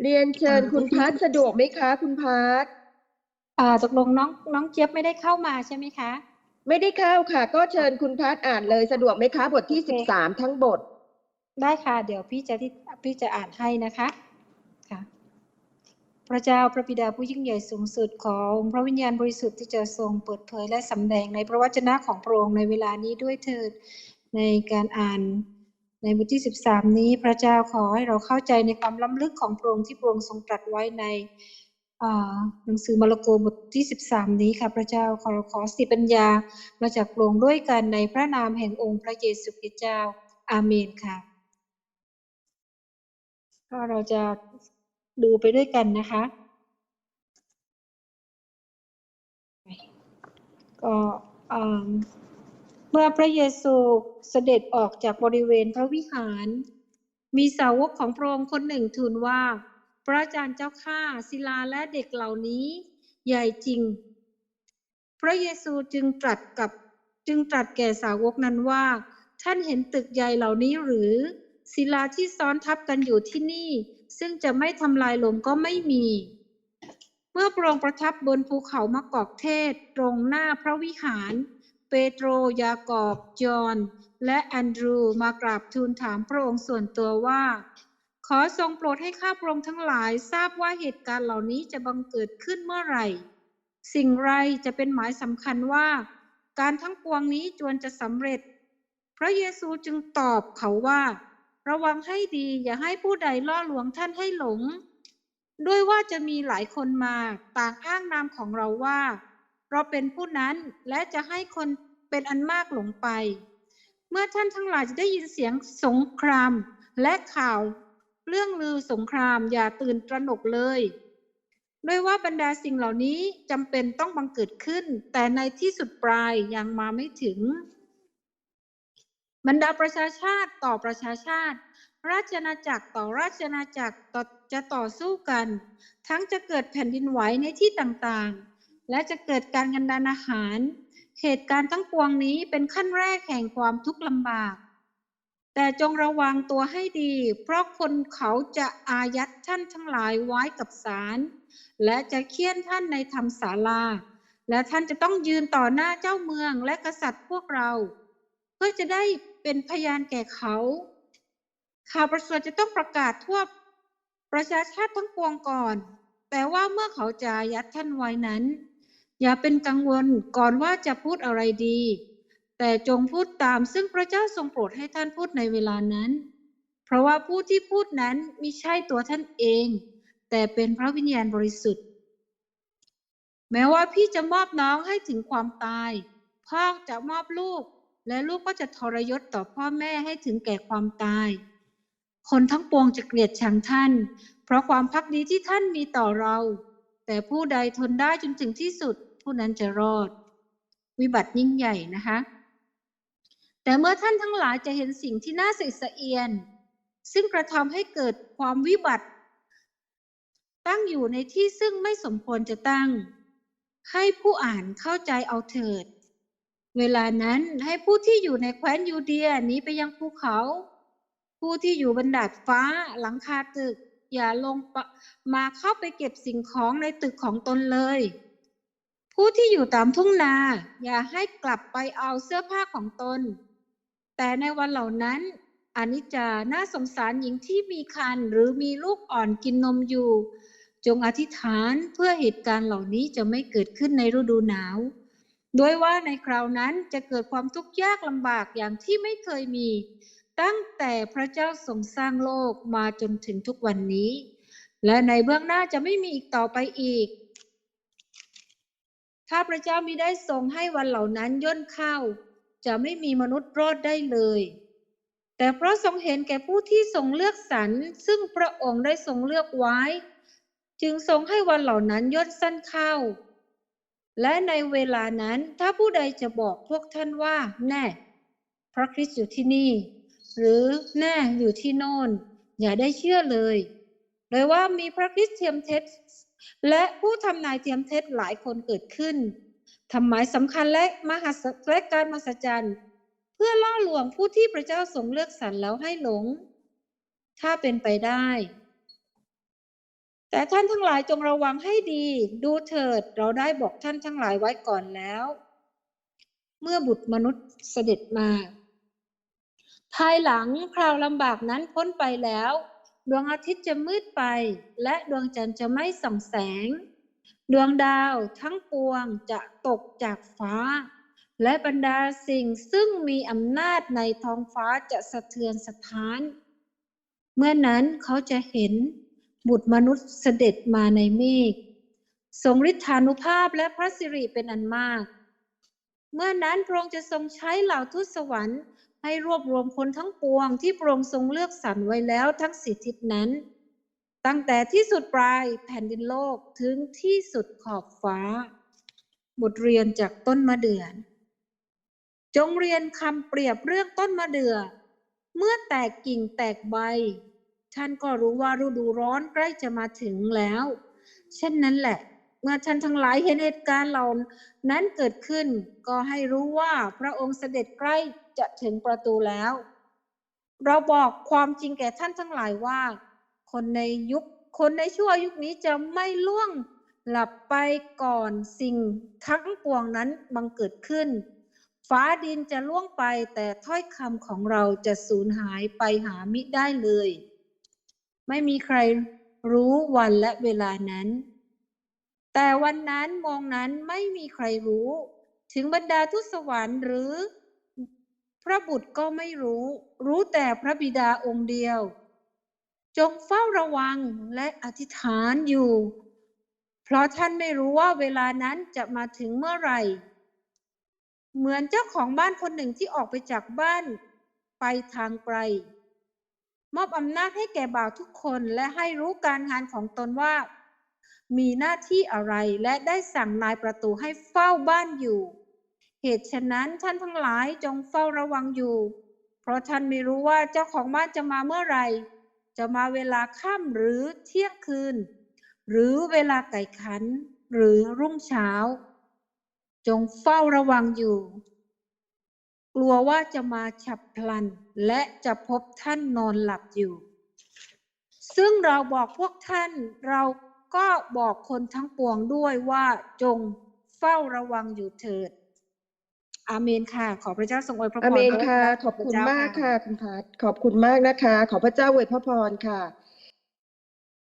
เรียนเชิญคุณพัทสะดวกไหมคะ คุณพัทอ่าตกลงน้องน้องเจี๊ยบไม่ได้เข้ามาใช่ไหมคะ ไม่ได้เข้าค่ะ ก็เชิญคุณพัทอ่านเลยสะดวกไหมคะ บทที่โอเคสิบสามทั้งบท ได้ค่ะ เดี๋ยวพี่จะที่พี่จะอ่านให้นะคะค่ะ พระเจ้าพระบิดาผู้ยิ่งใหญ่สูงสุดของพระวิญญาณบริสุทธิ์ที่จะทรงเปิดเผยและสำแดงในพระวจนะของพระองค์ในเวลานี้ด้วยเถิดในการอ่าน ในบทที่ 13 นี้พระเจ้าขอให้เราเข้าใจในความล้ำลึกของพระองค์ที่พระองค์ทรงตรัสไว้ในหนังสือมาระโกบทที่ 13 นี้ค่ะพระเจ้าขอเราขอสติปัญญามาจากพระองค์ด้วยกันในพระนามแห่งองค์พระเยซูคริสต์เจ้า อาเมนค่ะ ก็เราจะดูไปด้วยกันนะคะ ก็อ่า เมื่อพระเยซูเสด็จออกจากบริเวณพระวิหาร มีสาวกของพระองค์คนหนึ่งทูลว่า พระอาจารย์เจ้าข้าศิลาและเด็กเหล่านี้ใหญ่จริง พระเยซูจึงตรัสกับจึงตรัสแก่สาวกนั้นว่า ท่านเห็นตึกใหญ่เหล่านี้หรือ ศิลาที่ซ้อนทับกันอยู่ที่นี่ ซึ่งจะไม่ทำลายลงก็ไม่มี เมื่อพระองค์ประทับบนภูเขามะกอกเทศตรงหน้าพระวิหาร เปโตรยากอบจอห์นและแอนดรูมากราบทูลถามพระองค์ส่วนตัวว่า ขอทรงโปรดให้ข้าพระองค์ทั้งหลายทราบว่าเหตุการณ์เหล่านี้จะบังเกิดขึ้นเมื่อไหร่ สิ่งไรจะเป็นหมายสำคัญว่า การทั้งปวงนี้จวนจะสำเร็จ พระเยซูจึงตอบเขาว่า ระวังให้ดีอย่าให้ผู้ใดล่อลวงท่านให้หลง ด้วยว่าจะมีหลายคนมาต่างอ้างนามของเราว่า เราเป็นผู้นั้นและจะให้คนเป็นอันมากหลงไป เมื่อท่านทั้งหลายจะได้ยินเสียงสงครามและข่าวเรื่องลือสงครามอย่าตื่นตระหนกเลยด้วยว่าบรรดาสิ่งเหล่านี้จำเป็นต้องบังเกิดขึ้น แต่ในที่สุดปลายยังมาไม่ถึง บรรดาประชาชาติต่อประชาชาติ ราชอาณาจักรต่อราชอาณาจักรจะต่อสู้กัน ทั้งจะเกิดแผ่นดินไหวในที่ต่างๆ และจะเกิดการกันดานอาหาร เหตุการณ์ทั้งปวงนี้เป็นขั้นแรกแห่งความทุกข์ลำบาก แต่จงระวังตัวให้ดี เพราะคนเขาจะอายัดท่านทั้งหลายไว้กับศาลและจะเคี่ยนท่านในธรรมศาลา และท่านจะต้องยืนต่อหน้าเจ้าเมืองและกษัตริย์พวกเรา เพื่อจะได้เป็นพยานแก่เขา ข่าวประเสริฐจะต้องประกาศทั่วประชาชาติทั้งปวงก่อน แต่ว่าเมื่อเขาจะอายัดท่านไว้นั้น อย่าเป็นกังวลก่อนว่าจะพูดอะไรดี แต่จงพูดตามซึ่งพระเจ้าทรงโปรดให้ท่านพูดในเวลานั้น เพราะว่าผู้ที่พูดนั้นมิใช่ตัวท่านเอง แต่เป็นพระวิญญาณบริสุทธิ์ แม้ว่าพี่จะมอบน้องให้ถึงความตาย พ่อจะมอบลูก และลูกก็จะทรยศต่อพ่อแม่ให้ถึงแก่ความตาย คนทั้งปวงจะเกลียดชังท่าน เพราะความพักดีที่ท่านมีต่อเรา แต่ผู้ใดทนได้จนถึงที่สุด ผู้นั้นจะรอด วิบัติยิ่งใหญ่นะคะ แต่เมื่อท่านทั้งหลายจะเห็นสิ่งที่น่าสะอิดสะเอียน ซึ่งกระทำให้เกิดความวิบัติ ตั้งอยู่ในที่ซึ่งไม่สมควรจะตั้ง ให้ผู้อ่านเข้าใจเอาเถิด เวลานั้นให้ผู้ที่อยู่ในแคว้นยูเดียหนีไปยังภูเขา ผู้ที่อยู่บนดาดฟ้าหลังคาตึกอย่าลงมาเข้าไปเก็บสิ่งของในตึกของตนเลย ผู้ที่อยู่ตามทุ่งนา อย่าให้กลับไปเอาเสื้อผ้าของตน แต่ในวันเหล่านั้นอนิจจาน่าสงสารหญิงที่มีคันหรือมีลูกอ่อนกินนมอยู่ จงอธิษฐานเพื่อเหตุการณ์เหล่านี้จะไม่เกิดขึ้นในฤดูหนาวโดยว่าในคราวนั้นจะเกิดความทุกข์ยากลำบากอย่างที่ไม่เคยมี ตั้งแต่พระเจ้าทรงสร้างโลกมาจนถึงทุกวันนี้ และในเบื้องหน้าจะไม่มีอีกต่อไปอีก ถ้าพระเจ้ามิได้ทรงให้วันเหล่านั้นย่นเข้า จะไม่มีมนุษย์รอดได้เลย แต่เพราะทรงเห็นแก่ผู้ที่ทรงเลือกสรรซึ่งพระองค์ได้ทรงเลือกไว้ จึงทรงให้วันเหล่านั้นย่นสั้นเข้า และในเวลานั้นถ้าผู้ใดจะบอกพวกท่านว่า แน่ พระคริสต์อยู่ที่นี่ หรือแน่อยู่ที่โน่นอย่าได้เชื่อเลยเลยว่ามีพระคริสต์เทียมเท็จ และผู้ทำนายเทียมเท็จหลายคนเกิดขึ้นทำหมายสำคัญและมหัศและการมหัศจรรย์เพื่อล่อลวงผู้ที่พระเจ้าทรงเลือกสรรแล้วให้หลง ถ้าเป็นไปได้ แต่ท่านทั้งหลายจงระวังให้ดี ดูเถิดเราได้บอกท่านทั้งหลายไว้ก่อนแล้ว เมื่อบุตรมนุษย์เสด็จมา ภายหลังคราวลำบากนั้นพ้นไปแล้ว ดวงอาทิตย์จะมืดไป และดวงจันทร์จะไม่ส่องแสง ดวงดาวทั้งปวงจะตกจากฟ้า และบรรดาสิ่งซึ่งมีอำนาจในท้องฟ้าจะสะเทือนสะท้าน เมื่อนั้นเขาจะเห็นบุตรมนุษย์เสด็จมาในเมฆทรงฤทธานุภาพและพระสิริเป็นอันมาก เมื่อนั้นพระองค์จะทรงใช้เหล่าทูตสวรรค์ ให้รวบรวมคนทั้งปวงที่พระองค์ทรงเลือกสรรไว้แล้วทั้งสิทิศนั้น ตั้งแต่ที่สุดปลายแผ่นดินโลกถึงที่สุดขอบฟ้า บทเรียนจากต้นมะเดื่อจงเรียนคำเปรียบเรื่องต้นมะเดื่อเมื่อแตกกิ่งแตกใบ ท่านก็รู้ว่าฤดูร้อนใกล้จะมาถึงแล้ว เช่นนั้นแหละ เมื่อท่านทั้งหลายเห็นเหตุการณ์เหล่านั้นเกิดขึ้น ก็ให้รู้ว่าพระองค์เสด็จใกล้จะถึงประตูแล้ว เราบอกความจริงแก่ท่านทั้งหลายว่า คนในยุคคนในชั่วยุคนี้จะไม่ล่วงหลับไปก่อนสิ่งทั้งปวงนั้นบังเกิดขึ้น ฟ้าดินจะล่วงไปแต่ถ้อยคำของเราจะสูญหายไปหามิได้เลย ไม่มีใครรู้วันและเวลานั้น แต่วันนั้นมองนั้นไม่มีใครรู้ ถึงบรรดาทุสวรรค์หรือ พระบุตรก็ไม่รู้ รู้แต่พระบิดาองค์เดียว จงเฝ้าระวังและอธิษฐานอยู่ เพราะท่านไม่รู้ว่าเวลานั้นจะมาถึงเมื่อไหร่ เหมือนเจ้าของบ้านคนหนึ่งที่ออกไปจากบ้านไปทางไกลมอบอำนาจให้แก่บ่าวทุกคนและให้รู้การงานของตนว่า มีหน้าที่อะไรและได้สั่งนายประตูให้เฝ้าบ้านอยู่ เหตุฉะนั้นท่านทั้งหลายจงเฝ้าระวังอยู่ เพราะท่านไม่รู้ว่าเจ้าของบ้านจะมาเมื่อไหร่ จะมาเวลาค่ำหรือเที่ยงคืน หรือเวลาไก่ขัน หรือรุ่งเช้า จงเฝ้าระวังอยู่ กลัวว่าจะมาฉับพลัน และจะพบท่านนอนหลับอยู่ ซึ่งเราบอกพวกท่านเรา ก็บอกคนทั้งปวงด้วยว่าจงเฝ้าระวังอยู่เถิด อาเมนค่ะ ขอพระเจ้าทรงอวยพระพรอเมนพรค่ะพระขอบคุณเจ้มากค่ะคุณพัดขอบคุณมากนะคะ ขอพระเจ้าอวยพระพรค่ะ